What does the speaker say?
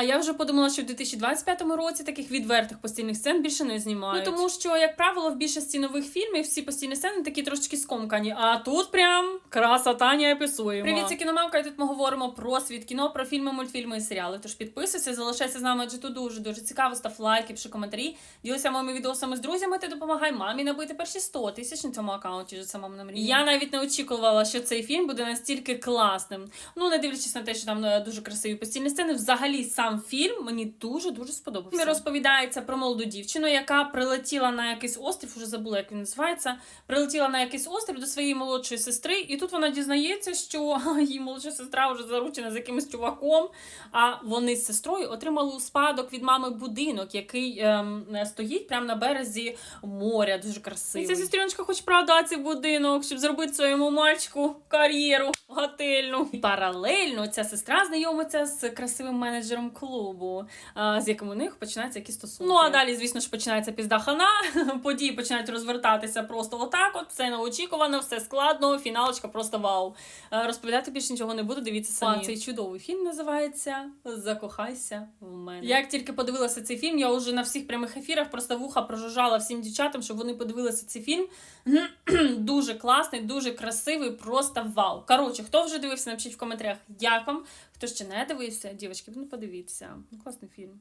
А я вже подумала, що в 2025 році таких відвертих постільних сцен більше не знімають. Ну тому що, як правило, в більшості нових фільмів всі постільні сцени такі трошки скомкані. А тут прям красота неописуєма. Привіт, це кіномамка. І тут ми говоримо про світ кіно, про фільми, мультфільми і серіали. Тож підписуйся, залишайся з нами, адже тут дуже дуже цікаво. Став лайки, пиши коментарі. Ділися моїми відосами з друзями. Ти допомагай мамі набити перші 100 тисяч на цьому аккаунті. Же це мамина мрія. Я навіть не очікувала, що цей фільм буде настільки класним. Ну не дивлячись на те, що там е, дуже красиві постільні сцени. Взагалі сам фільм мені дуже дуже сподобався. Він розповідається про молоду дівчину, яка прилетіла на якийсь острів, уже забула, як він називається. Прилетіла на якийсь острів до своєї молодшої сестри, і тут вона дізнається, що її молодша сестра вже заручена з якимось чуваком. А вони з сестрою отримали у спадок від мами будинок, який ем, стоїть прямо на березі моря, дуже красивий. І ця сестріночка хоче продати цей будинок, щоб зробити своєму мальчику кар'єру готельну. Паралельно ця сестра знайомиться з красивим менеджером клубу, з яким у них починаються якісь стосунки. Ну а далі, звісно ж, починається пізда хана. Події починають розвертатися просто отак. От все неочікувано, все складно. Фіналочка просто вау. Е, Розповідати більше нічого не буду. Дивіться самі. А цей чудовий фільм називається Закохайся в мене. Як тільки подивилася цей фільм, я вже на всіх прямих ефірах просто вуха прожужжала всім дівчатам, щоб вони подивилися цей фільм. дуже класний, дуже красивий, просто вау. Коротше, хто вже дивився, напишіть в коментарях, як вам. Хто ще не дивився, дівчатки, ну подивіться. Ну, класний фільм.